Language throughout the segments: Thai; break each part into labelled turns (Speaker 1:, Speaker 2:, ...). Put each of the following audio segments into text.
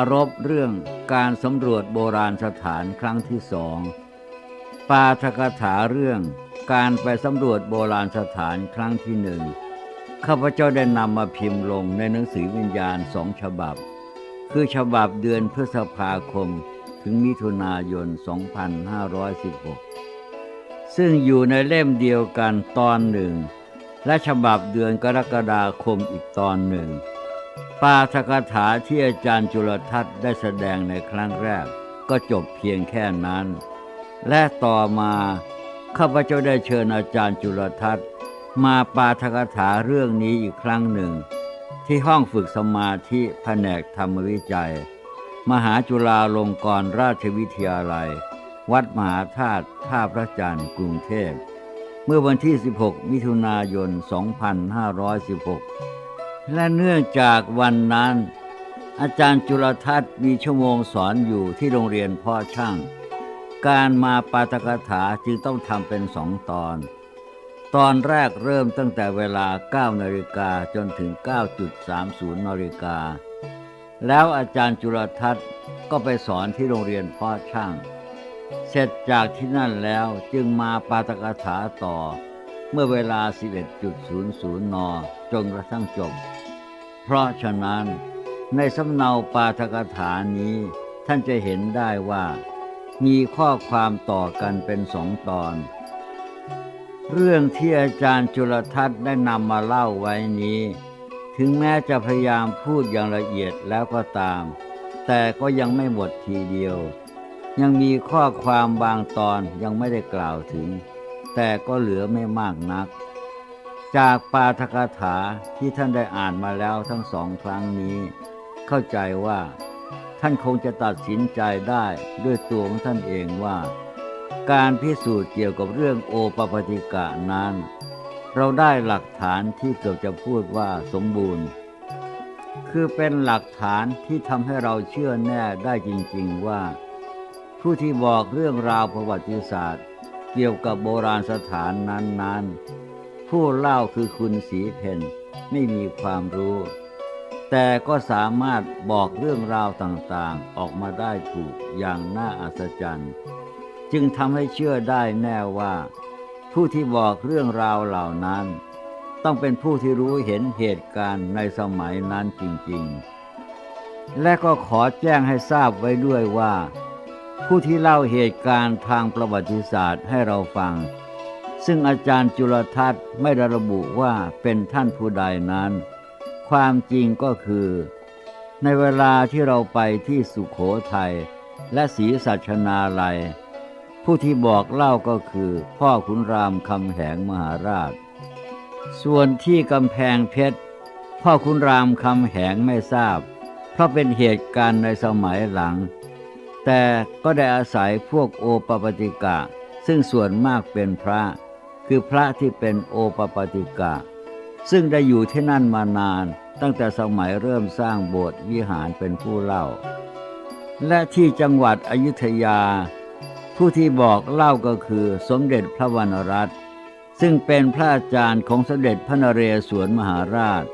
Speaker 1: ารบเรื่องการสำรวจโบราณสถานครั้งที่สอง ปาทกถาเรื่องการไปสำรวจโบราณสถานครั้งที่หนึ่งข้าพเจ้าได้นำมาพิมพ์ลงในหนังสือวิญญาณสองฉบับ คือฉบับเดือนพฤษภาคมถึงมิถุนายน 2516 ซึ่งอยู่ในเล่มเดียวกันตอนหนึ่ง และฉบับเดือนกรกฎาคมอีกตอนหนึ่ง ปาทกถาที่อาจารย์จุลทัศน์ได้แสดงในครั้งแรก ก็จบเพียงแค่นั้น และต่อมาข้าพเจ้าได้เชิญอาจารย์จุลทัศน์ มาปาทกถาเรื่องนี้อีกครั้งหนึ่ง ที่ห้องฝึกสมาธิแผนกธรรมวิจัย มหาจุฬาลงกรณราชวิทยาลัย วัดมหาธาตุท่าพระจันทร์กรุงเทพเมื่อวันที่ 16 มิถุนายน 2516 และเนื่องจากวันนั้น อาจารย์จุลทัศน์มีชั่วโมงสอนอยู่ที่โรงเรียนพ่อช่าง การมาปาตกถาจึงต้องทำเป็นสองตอน ตอนแรกเริ่มตั้งแต่เวลา 9นาฬิกาจนถึง 9.30นาฬิกาแล้วอาจารย์จุลทัศน์ก็ไปสอนที่โรงเรียนพ่อช่าง เสร็จจากที่นั่นแล้วจึงมาปาตกถาต่อ เมื่อเวลา 11.00 น จนกระทั่งจบ เพราะฉะนั้น ในสำเนาปาทกถานี้ ท่านจะเห็นได้ว่า มีข้อความต่อกันเป็นสองตอน เรื่องที่อาจารย์จุลทัศน์ได้นำมาเล่าไว้นี้ ถึงแม้จะพยายามพูดอย่างละเอียดแล้วก็ตาม แต่ก็ยังไม่หมดทีเดียว ยังมีข้อความบางตอนยังไม่ได้กล่าวถึง แต่ก็เหลือไม่มากนัก จากปาทกถาที่ท่านได้อ่านมาแล้วทั้งสองครั้งนี้ เข้าใจว่า ท่านคงจะตัดสินใจได้ด้วยตัวของท่านเองว่า การพิสูจน์เกี่ยวกับเรื่องโอปปติกะนั้น เราได้หลักฐานที่เกือบจะพูดว่าสมบูรณ์ คือเป็นหลักฐานที่ทำให้เราเชื่อแน่ได้จริง ๆว่า ผู้ที่บอกเรื่องราวประวัติศาสตร์ เกี่ยวกับโบราณสถานนั้นๆ ผู้เล่าคือคุณสีเพนไม่มีความรู้ แต่ก็สามารถบอกเรื่องราวต่างๆ ออกมาได้ถูกอย่างน่าอัศจรรย์ จึงทำให้เชื่อได้แน่ว่า ผู้ที่บอกเรื่องราวเหล่านั้น ต้องเป็นผู้ที่รู้เห็นเหตุการณ์ในสมัยนั้นจริงๆ และก็ขอแจ้งให้ทราบไว้ด้วยว่า ผู้ที่เล่าเหตุการณ์ทางประวัติศาสตร์ให้เราฟัง ซึ่งอาจารย์จุลทัศน์ไม่ได้ระบุว่าเป็นท่านผู้ใดนั้น ความจริงก็คือ ในเวลาที่เราไปที่สุขโขทัยและศรีสัชนาลัย ผู้ที่บอกเล่าก็คือพ่อขุนรามคำแหงมหาราช ส่วนที่กำแพงเพชร พ่อขุนรามคำแหงไม่ทราบ เพราะเป็นเหตุการณ์ในสมัยหลัง แต่ก็ได้อาศัยพวกโอปปติกะ ซึ่งส่วนมากเป็นพระ คือพระที่เป็นโอปปติกะ ซึ่งได้อยู่ที่นั่นมานาน ตั้งแต่สมัยเริ่มสร้างโบสถ์วิหารเป็นผู้เล่า และที่จังหวัดอยุธยา ผู้ที่บอกเล่าก็คือสมเด็จพระวรรณรัตน์ซึ่งเป็นพระอาจารย์ของสมเด็จพระนเรศวรมหาราช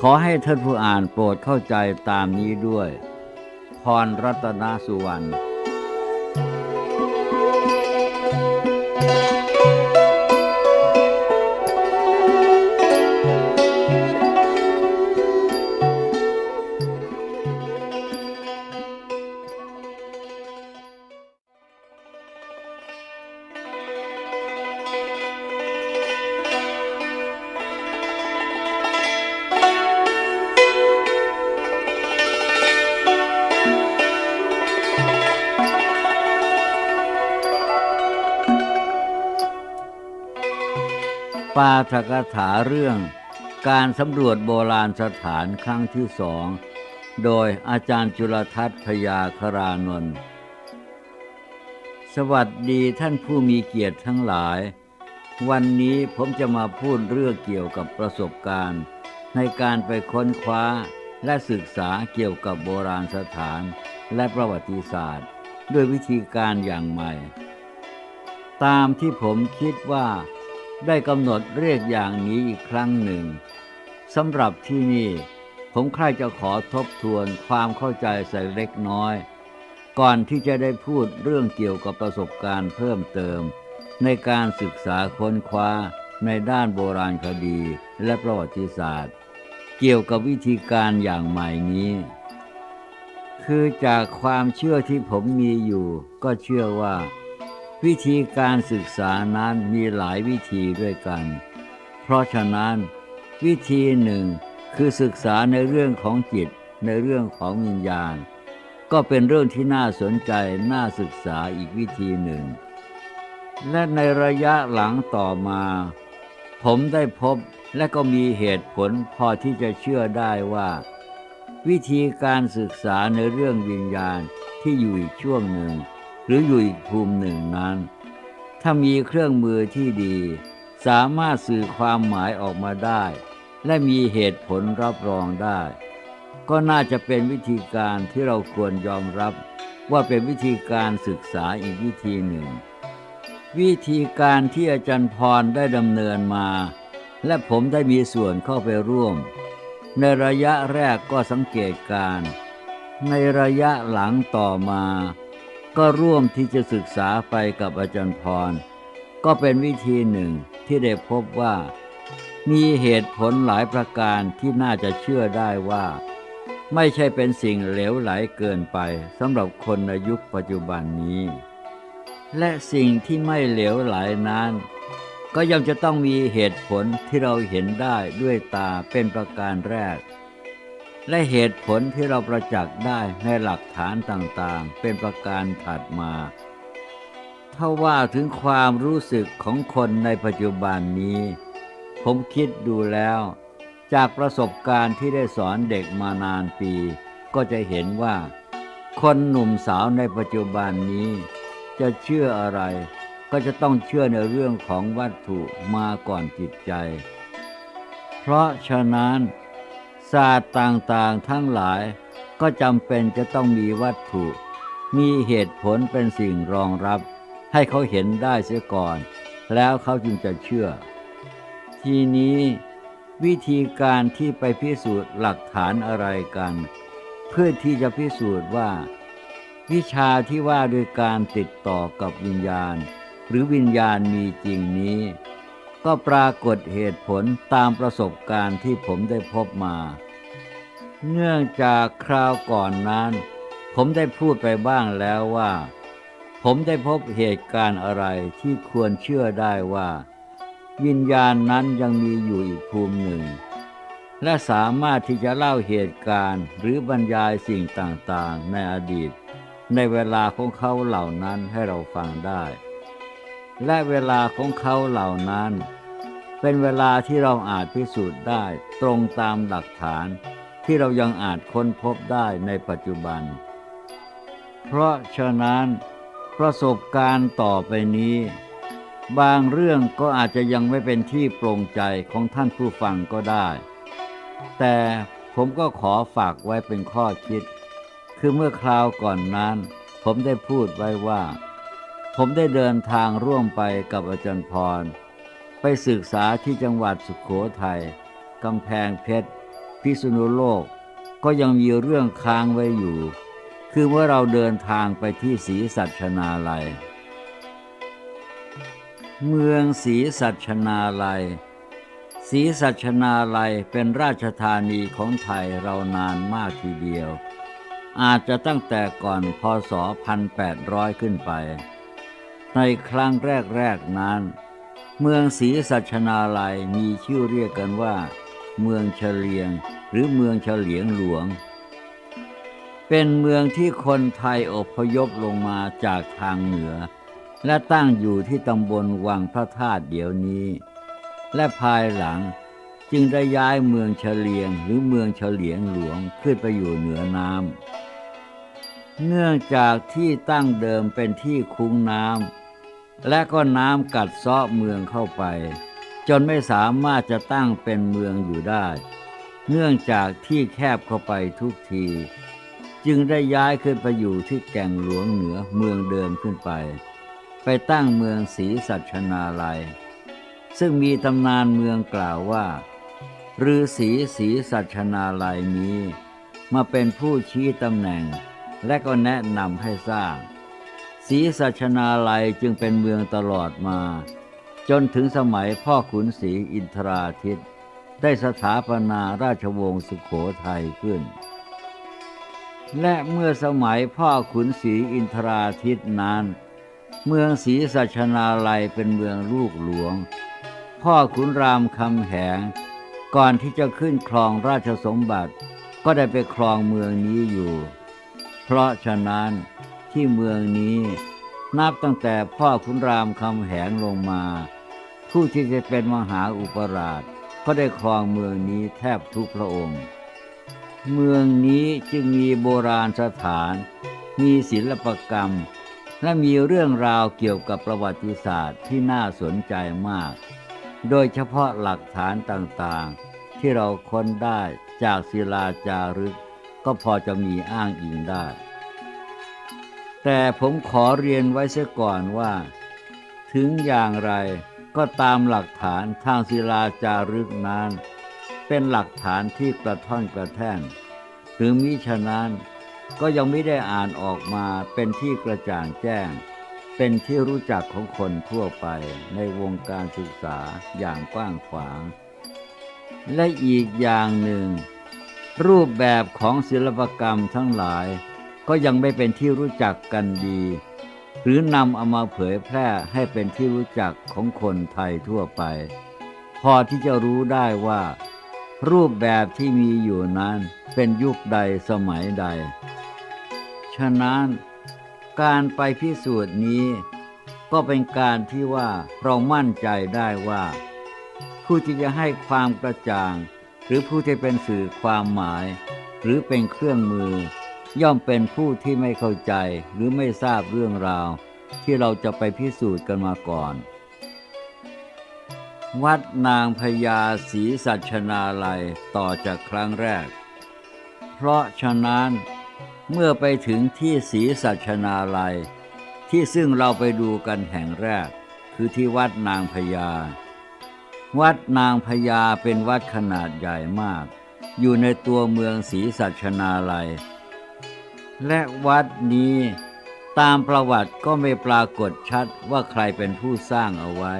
Speaker 1: ขอให้ท่านผู้อ่านโปรดเข้าใจตามนี้ด้วย พรรัตนสุวรรณ ปาฐกถาเรื่อง การสำรวจโบราณสถานครั้งที่สอง โดยอาจารย์จุลทัศน์พยาครานนท์สวัสดีท่านผู้มีเกียรติทั้งหลาย วันนี้ผมจะมาพูดเรื่องเกี่ยวกับประสบการณ์ ในการไปค้นคว้าและศึกษาเกี่ยวกับโบราณสถานและประวัติศาสตร์ ด้วยวิธีการอย่างใหม่ ตามที่ผมคิดว่า ได้กำหนดเรียกอย่างนี้อีกครั้งหนึ่งสำหรับที่นี่ผมใคร่จะขอทบทวนความเข้าใจใส่เล็กน้อย ก่อนที่จะได้พูดเรื่องเกี่ยวกับประสบการณ์เพิ่มเติม ในการศึกษาค้นคว้าในด้านโบราณคดีและประวัติศาสตร์ เกี่ยวกับวิธีการอย่างใหม่นี้ คือจากความเชื่อที่ผมมีอยู่ ก็เชื่อว่า วิธีการศึกษานั้นมีหลายวิธีด้วยกัน เพราะฉะนั้น วิธีหนึ่งคือศึกษาในเรื่องของจิตในเรื่องของวิญญาณ ก็เป็นเรื่องที่น่าสนใจน่าศึกษาอีกวิธีหนึ่ง และในระยะหลังต่อมา ผมได้พบและก็มีเหตุผลพอที่จะเชื่อได้ว่า วิธีการศึกษาในเรื่องวิญญาณที่อยู่อีกช่วงหนึ่ง รืออยู่อีกภูมิหนึ่งนั้น ถ้ามีเครื่องมือที่ดี สามารถสื่อความหมายออกมาได้ และมีเหตุผลรับรองได้ ก็น่าจะเป็นวิธีการที่เราควรยอมรับว่าเป็นวิธีการศึกษาอีกวิธีหนึ่ง วิธีการที่อาจารย์พรได้ดำเนินมา และผมได้มีส่วนเข้าไปร่วม ในระยะแรกก็สังเกตการ ในระยะหลังต่อมา ก็ร่วมที่จะศึกษาไปกับอาจารย์พร ก็เป็นวิธีหนึ่งที่ได้พบว่า มีเหตุผลหลายประการที่น่าจะเชื่อได้ว่า ไม่ใช่เป็นสิ่งเหลวไหลเกินไปสำหรับคนในยุคปัจจุบันนี้ และสิ่งที่ไม่เหลวไหลนั้น ก็ย่อมจะต้องมีเหตุผลที่เราเห็นได้ด้วยตาเป็นประการแรก และเหตุผลที่เราประจักษ์ได้ในหลักฐานต่างๆ เป็นประการถัดมา ถ้าว่าถึงความรู้สึกของคนในปัจจุบันนี้ ผมคิดดูแล้ว จากประสบการณ์ที่ได้สอนเด็กมานานปี ก็จะเห็นว่า คนหนุ่มสาวในปัจจุบันนี้ จะเชื่ออะไรก็จะต้องเชื่อในเรื่องของวัตถุมาก่อนจิตใจ เพราะฉะนั้น ศาสตร์ต่างๆทั้งหลายก็จำเป็นจะต้องมีวัตถุ มีเหตุผลเป็นสิ่งรองรับ ให้เขาเห็นได้เสียก่อน แล้วเขาจึงจะเชื่อ ทีนี้วิธีการที่ไปพิสูจน์หลักฐานอะไรกัน เพื่อที่จะพิสูจน์ว่า วิชาที่ว่าโดยการติดต่อกับวิญญาณ หรือวิญญาณมีจริงนี้ ก็ปรากฏเหตุผลตามประสบการณ์ที่ผมได้พบมา เนื่องจากคราวก่อนนั้น ผมได้พูดไปบ้างแล้วว่า ผมได้พบเหตุการณ์อะไรที่ควรเชื่อได้ว่า วิญญาณนั้นยังมีอยู่อีกภูมิหนึ่ง และสามารถที่จะเล่าเหตุการณ์หรือบรรยายสิ่งต่างๆ ในอดีต ในเวลาของเขาเหล่านั้นให้เราฟังได้ และเวลาของเขาเหล่านั้น เป็นเวลาที่เราอาจพิสูจน์ได้ตรงตามหลักฐานที่เรายังอาจค้นพบได้ในปัจจุบัน เพราะฉะนั้น ประสบการณ์ต่อไปนี้ บางเรื่องก็อาจจะยังไม่เป็นที่โปร่งใจของท่านผู้ฟังก็ได้ แต่ผมก็ขอฝากไว้เป็นข้อคิด คือเมื่อคราวก่อนนั้น ผมได้พูดไว้ว่า ผมได้เดินทางร่วมไปกับอาจารย์พร ไปศึกษาที่จังหวัดสุขโขทัยกำแพงเพชร พิษณุโลก ก็ยังมีเรื่องค้างไว้อยู่ คือเมื่อเราเดินทางไปที่ศรีสัชนาลัย เมืองศรีสัชนาลัยศรีสัชนาลัยเป็นราชธานีของไทยเรานานมากทีเดียว อาจจะตั้งแต่ก่อนพศ 1800 ขึ้นไป ในครั้งแรกๆนั้น เมืองศรีสัชนาลัยมีชื่อเรียกกันว่า เมืองเฉลียงหรือเมืองเฉลียงหลวง เป็นเมืองที่คนไทยอพยพลงมาจากทางเหนือ และตั้งอยู่ที่ตำบลวังพระธาตุเดี๋ยวนี้ และภายหลังจึงได้ย้ายเมืองเฉลียงหรือเมืองเฉลียงหลวงขึ้นไปอยู่เหนือน้ำเนื่องจากที่ตั้งเดิมเป็นที่คุ้งน้ำ และก็น้ำกัดเซาะเมืองเข้าไป จนไม่สามารถจะตั้งเป็นเมืองอยู่ได้ เนื่องจากที่แคบเข้าไปทุกที จึงได้ย้ายขึ้นไปอยู่ที่แก่งหลวงเหนือเมืองเดิมขึ้นไป ไปตั้งเมืองศรีสัชนาลัย ซึ่งมีตำนานเมืองกล่าวว่าฤาษีศรีสัชนาลัยนี้ มาเป็นผู้ชี้ตำแหน่ง และก็แนะนำให้สร้าง ศรีสัชนาลัยจึงเป็นเมืองตลอดมา จนถึงสมัยพ่อขุนศรีอินทราทิตได้สถาปนาราชวงศ์สุขโขทัยขึ้น และเมื่อสมัยพ่อขุนศรีอินทราทิตนั้น เมืองศรีสัชนาลัยเป็นเมืองลูกหลวง พ่อขุนรามคำแหง ก่อนที่จะขึ้นครองราชสมบัติ ก็ได้ไปครองเมืองนี้อยู่ เพราะฉะนั้น ที่เมืองนี้ นับตั้งแต่พ่อขุนรามคำแหงลงมา ผู้ที่จะเป็นมหาอุปราชก็ได้ครองเมืองนี้แทบทุกพระองค์ เมืองนี้จึงมีโบราณสถาน มีศิลปกรรม และมีเรื่องราวเกี่ยวกับประวัติศาสตร์ที่น่าสนใจมาก โดยเฉพาะหลักฐานต่างๆ ที่เราค้นได้จากศิลาจารึก ก็พอจะมีอ้างอิงได้ แต่ผมขอเรียนไว้เสียก่อนว่า ถึงอย่างไรก็ตามหลักฐานทางศิลาจารึกนั้น เป็นหลักฐานที่กระท่อนกระแท่นถึงมิฉะนั้นก็ยังไม่ได้อ่านออกมาเป็นที่กระจ่างแจ้ง เป็นที่รู้จักของคนทั่วไปในวงการศึกษาอย่างกว้างขวาง และอีกอย่างหนึ่ง รูปแบบของศิลปกรรมทั้งหลาย ก็ยังไม่เป็นที่รู้จักกันดี หรือนำเอามาเผยแพร่ให้เป็นที่รู้จักของคนไทยทั่วไป พอที่จะรู้ได้ว่า รูปแบบที่มีอยู่นั้นเป็นยุคใดสมัยใด ฉะนั้นการไปพิสูจน์นี้ ก็เป็นการที่ว่าเรามั่นใจได้ว่า ผู้ที่จะให้ความกระจ่าง หรือผู้ที่เป็นสื่อความหมาย หรือเป็นเครื่องมือ ย่อมเป็นผู้ที่ไม่เข้าใจหรือไม่ทราบเรื่องราว ที่เราจะไปพิสูจน์กันมาก่อน วัดนางพญาศรีสัชนาลัยต่อจากครั้งแรก เพราะฉะนั้นเมื่อไปถึงที่ศรีสัชนาลัย ที่ซึ่งเราไปดูกันแห่งแรก คือที่วัดนางพญา วัดนางพญาเป็นวัดขนาดใหญ่มาก อยู่ในตัวเมืองศรีสัชนาลัย และวัดนี้ตามประวัติก็ไม่ปรากฏชัดว่าใครเป็นผู้สร้างเอาไว้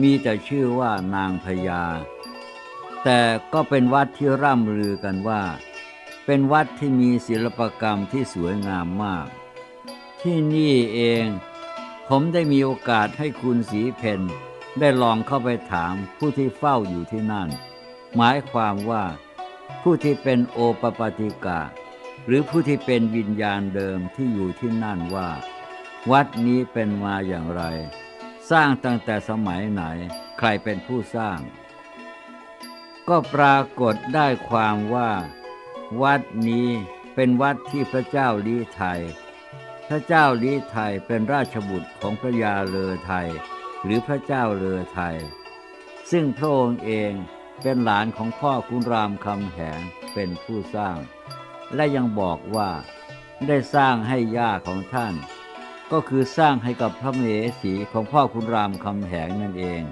Speaker 1: มีแต่ชื่อว่านางพญา แต่ก็เป็นวัดที่ร่ำลือกันว่า เป็นวัดที่มีศิลปกรรมที่สวยงามมาก ที่นี่เอง ผมได้มีโอกาสให้คุณสีเพนได้ลองเข้าไปถามผู้ที่เฝ้าอยู่ที่นั่น หมายความว่าผู้ที่เป็นโอปปาติกา หรือผู้ที่เป็นวิญญาณเดิมที่อยู่ที่นั่นว่า วัดนี้เป็นมาอย่างไร สร้างตั้งแต่สมัยไหน ใครเป็นผู้สร้าง ก็ปรากฏได้ความว่า วัดนี้เป็นวัดที่พระเจ้าลีไทย พระเจ้าลีไทยเป็นราชบุตรของพระยาเลอไทย หรือพระเจ้าเลอไทย ซึ่งพระองค์เองเป็นหลานของพ่อคุณรามคำแหงเป็นผู้สร้าง และยังบอกว่าได้สร้างให้ย่าของท่าน ก็คือสร้างให้กับพระมเหสีของพ่อคุณรามคำแหงนั่นเอง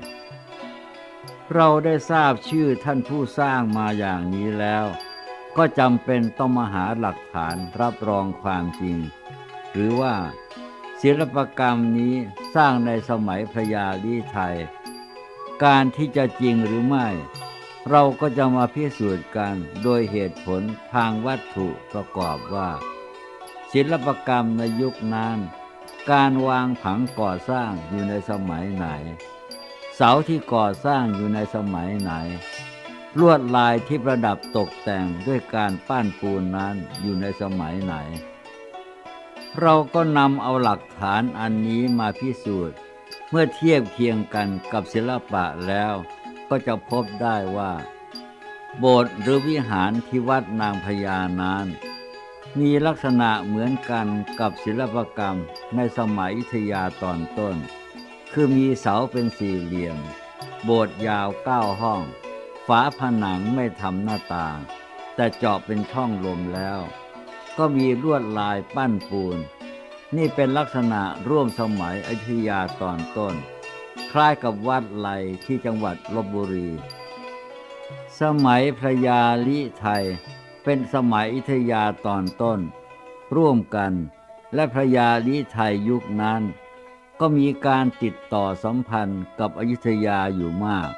Speaker 1: เราได้ทราบชื่อท่านผู้สร้างมาอย่างนี้แล้ว ก็จำเป็นต้องมาหาหลักฐานรับรองความจริง หรือว่า ศิลปกรรมนี้สร้างในสมัยพระยาลีไทย การที่จะจริงหรือไม่ เราก็จะมาพิสูจน์กันโดยเหตุผลทางวัตถุประกอบว่า ศิลปกรรมในยุคนั้น การวางผังก่อสร้างอยู่ในสมัยไหน เสาที่ก่อสร้างอยู่ในสมัยไหน ลวดลายที่ประดับตกแต่งด้วยการปั้นปูนนั้นอยู่ในสมัยไหน เราก็นำเอาหลักฐานอันนี้มาพิสูจน์ เมื่อเทียบเคียงกันกับศิลปะแล้ว ก็จะพบได้ว่า โบสถ์หรือวิหารที่วัดนางพญานั้น มีลักษณะเหมือนกันกับศิลปกรรมในสมัยอยุธยาตอนต้น คือมีเสาเป็นสี่เหลี่ยม โบสถ์ยาวเก้าห้อง ฝาผนังไม่ทำหน้าต่าง แต่เจาะเป็นช่องลมแล้ว ก็มีลวดลายปั้นปูน นี่เป็นลักษณะร่วมสมัยอยุธยาตอนต้น ล้ายกับวัดไลที่จังหวัดลบบุรี สมัยพระยาลิไทยเป็นสมัยอยุธยาตอนต้น ร่วมกัน และพระยาลิไทยยุคนั้น ก็มีการติดต่อสัมพันธ์กับอยุธยาอยู่มาก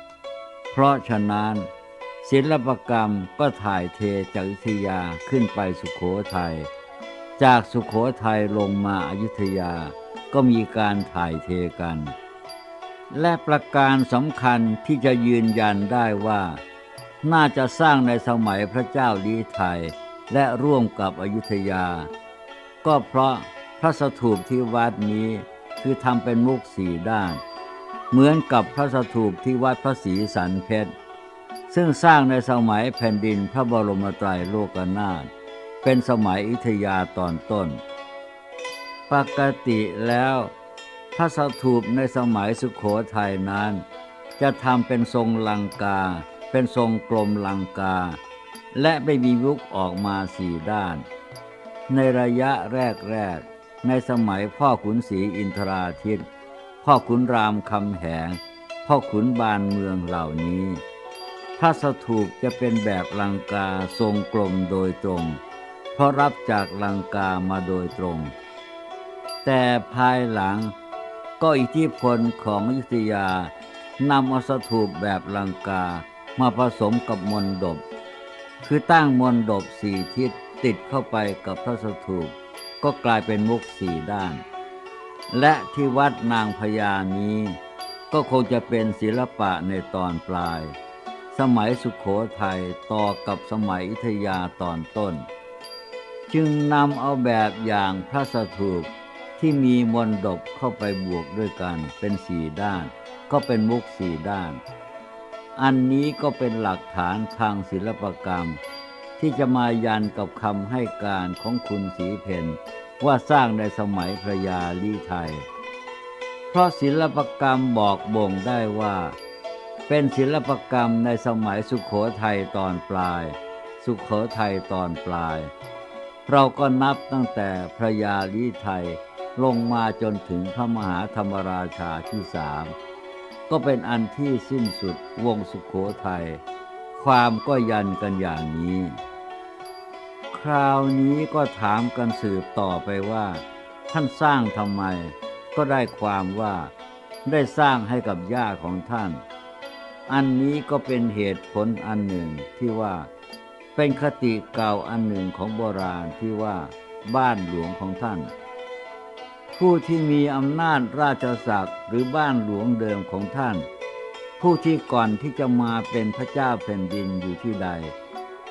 Speaker 1: เพราะฉะนั้น ศิลปกรรมก็ถ่ายเทจากอยุธยาขึ้นไปสุขโขทยัยจากสุขโขทัยลงมาอายุทยาก็มีการถ่ายเทกัน และประการสำคัญที่จะยืนยันได้ว่า น่าจะสร้างในสมัยพระเจ้าลีไทยและร่วมกับอยุธยา ก็เพราะพระสถูปที่วัดนี้คือทำเป็นมุกสีด้าน เหมือนกับพระสถูปที่วัดพระศรีสันเพชรซึ่งสร้างในสมัยแผ่นดินพระบรมไตรโลกนาถเป็นสมัยอยุธยาตอนต้น ปกติแล้ว พระสถูปในสมัยสุขโขทัยนั้น จะทำเป็นทรงลังกา เป็นทรงกลมลังกา และไม่มียุกออกมาสี่ด้าน ในระยะแรกๆในสมัยพ่อขุนศรีอินทราทิตพ่อขุนรามคำแหง พ่อขุนบานเมืองเหล่านี้พระสถูปจะเป็นแบบลังกาทรงกลมโดยตรง เพราะรับจากลังกามาโดยตรง แต่ภายหลัง ก็อิทธิพลของยุธยานำเอาสถูปแบบลังกามาผสมกับมนดบ คือตั้งมนดบสี่ทิศติดเข้าไปกับพระสถูปก็กลายเป็นมุกสี่ด้าน และที่วัดนางพญานี้ ก็คงจะเป็นศิลปะในตอนปลาย สมัยสุขโขทัยต่อกับสมัยอยุธยาตอนต้น จึงนำเอาแบบอย่างพระสถูป ที่มีมนดบเข้าไปบวกด้วยกันเป็นสี่ด้าน ก็เป็นมุกสี่ด้าน อันนี้ก็เป็นหลักฐานทางศิลปกรรม ที่จะมายันกับคำให้การของคุณศรีเพนว่าสร้างในสมัยพระยาลีไทย เพราะศิลปกรรมบอกบ่งได้ว่า เป็นศิลปกรรมในสมัยสุขโขทัยตอนปลาย สุขโขทัยตอนปลาย เราก็นับตั้งแต่พระยาลีไทย ลงมาจนถึงพระมหาธรรมราชาที่สามก็เป็นอันที่สิ้นสุดวงสุขโขทัยความก็ยันกันอย่างนี้ คราวนี้ก็ถามกันสืบต่อไปว่า ท่านสร้างทำไม ก็ได้ความว่าได้สร้างให้กับย่าของท่าน อันนี้ก็เป็นเหตุผลอันหนึ่งที่ว่า เป็นคติเก่าอันหนึ่งของโบราณที่ว่าบ้านหลวงของท่าน ผู้ที่มีอำนาจราชศักดิ์หรือบ้านหลวงเดิมของท่าน ผู้ที่ก่อนที่จะมาเป็นพระเจ้าแผ่นดินอยู่ที่ใด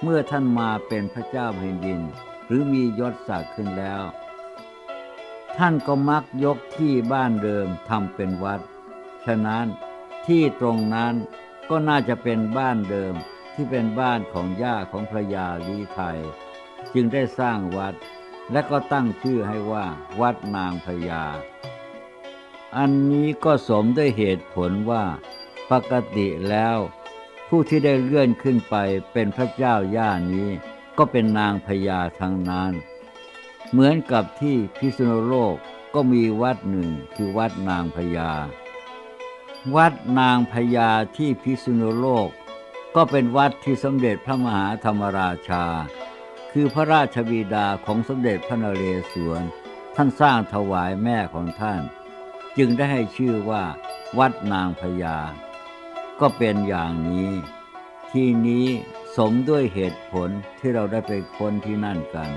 Speaker 1: เมื่อท่านมาเป็นพระเจ้าแผ่นดิน หรือมียศศักดิ์ขึ้นแล้ว ท่านก็มักยกที่บ้านเดิมทำเป็นวัด ฉะนั้นที่ตรงนั้นก็น่าจะเป็นบ้านเดิมที่เป็นบ้านของย่าของพระยาลีไทย จึงได้สร้างวัด และก็ตั้งชื่อให้ว่าวัดนางพญา อันนี้ก็สมด้วยเหตุผลว่าปกติแล้ว ผู้ที่ได้เลื่อนขึ้นไปเป็นพระเจ้าย่านี้ ก็เป็นนางพญาทั้งนั้น เหมือนกับที่พิษณุโลกก็มีวัดหนึ่งคือวัดนางพญา วัดนางพญาที่พิษณุโลก ก็เป็นวัดที่สมเด็จพระมหาธรรมราชา คือพระราชบิดาของสมเด็จพระนเรศวร ท่านสร้างถวายแม่ของท่าน จึงได้ให้ชื่อว่า วัดนางพญา ก็เป็นอย่างนี้ ที่นี้สมด้วยเหตุผลที่เราได้ไปค้นที่นั่นกัน